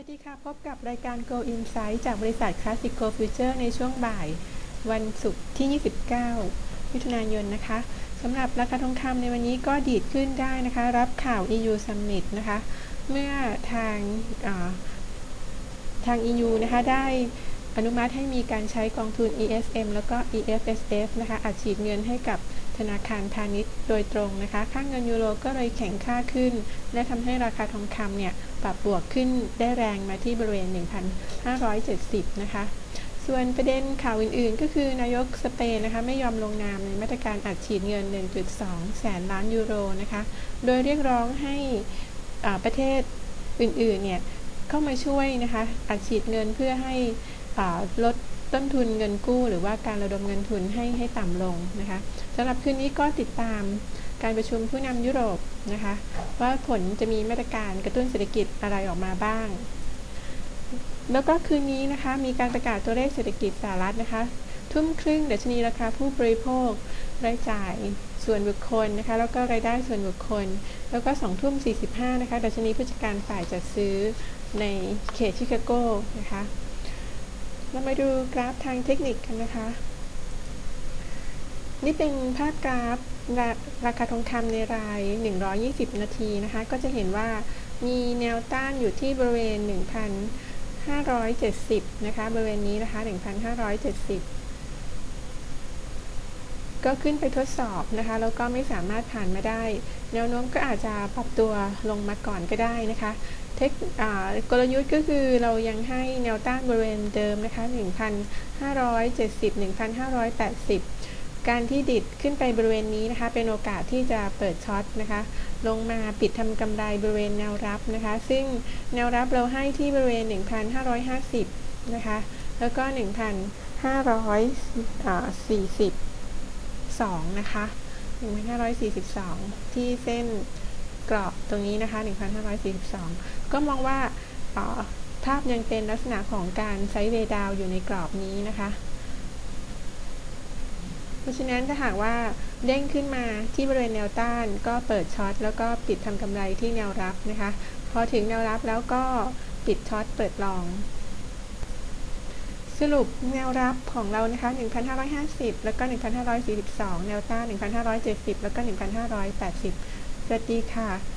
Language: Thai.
วัสดีค่ะ พบกับรายการ Go Insight จากบริษัท Classic Go Future ในช่วงบ่าย วันศุกร์ที่ 29 มิถุนายนนะคะสำหรับราคาทองคำในวันนี้ก็ดีดขึ้นได้นะคะ รับข่าว EU Summit นะคะ เมื่อทางทาง EU นะคะได้อนุมัติให้มีการใช้กองทุน ESM แล้วก็ EFSF นะคะอัดฉีดเงินให้กับ ธนาคารพาณิชย์โดยตรงนะคะ ค่างเงินยูโรก็เลยแข็งค่าขึ้น และทำให้ราคาทองคำเนี่ยปรับบวกขึ้นได้แรงมาที่บริเวณ 1,570 นะคะ ส่วนประเด็นข่าวอื่นๆ ก็คือนายกสเปนนะคะไม่ยอมลงนามในมาตรการอัดฉีดเงิน 1.2 แสนล้านยูโรนะคะ โดยเรียกร้องให้ประเทศอื่นๆ เนี่ยเข้ามาช่วยนะคะอัดฉีดเงินเพื่อให้ลด ต้นทุนเงินกู้ หรือว่าการระดมเงินทุนให้ให้ต่ำลงนะคะสำหรับคืนนี้ก็ติดตามการประชุมผู้นำยุโรปนะคะ ว่าผลจะมีมาตรการกระตุ้นเศรษฐกิจอะไรออกมาบ้าง แล้วก็คืนนี้นะคะมีการประกาศตัวเลขเศรษฐกิจสหรัฐนะคะ ทุ่มครึ่งเดัชนีราคาผู้บริโภครายจ่ายส่วนบุคคลนะคะแล้วก็รายได้ส่วนบุคคล แล้วก็2ทุ่ม45นะคะดัชนีผู้จัดการฝ่ายจัดซื้อในเขตชิคาโกนะคะ เรามาดูกราฟทางเทคนิคกันนะคะ นี่เป็นภาพกราฟราราคาทองคำในราย 120 นาทีนะคะ ก็จะเห็นว่ามีแนวต้านอยู่ที่บริเวณ 1,570 นะคะ บริเวณนี้นะคะ 1,570 ก็ขึ้นไปทดสอบนะคะ แล้วก็ไม่สามารถผ่านมาได้ แนวโน้มก็อาจจะปรับตัวลงมาก่อนก็ได้นะคะเทคกลยุทธ์ก็คือเรายังให้แนวต้านบริเวณเดิมนะคะ 1,570 1,580 การที่ดิดขึ้นไปบริเวณนี้นะคะ เป็นโอกาสที่จะเปิดช็อตนะคะ ลงมาปิดทำกำไรบริเวณแนวรับนะคะ ซึ่งแนวรับเราให้ที่บริเวณ 1,550 นะคะ แล้วก็ 1,542 นะคะ 1,542 ที่เส้นกรอบตรงนี้นะคะ 1,542 ก็มองว่าภาพยังเป็นลักษณะของการไซด์เวดาวอยู่ในกรอบนี้นะคะ เพราะฉะนั้นถ้าหากว่าเด้งขึ้นมาที่บริเวณแนวต้านก็เปิดช็อตแล้วก็ปิดทำกำไรที่แนวรับนะคะ พอถึงแนวรับแล้วก็ปิดช็อตเปิดลอง สรุปแนวรับของเรานะคะ 1,550 แล้วก็ 1,542 แนวต้าน 1,570 แล้วก็ 1,580สวัสดีค่ะ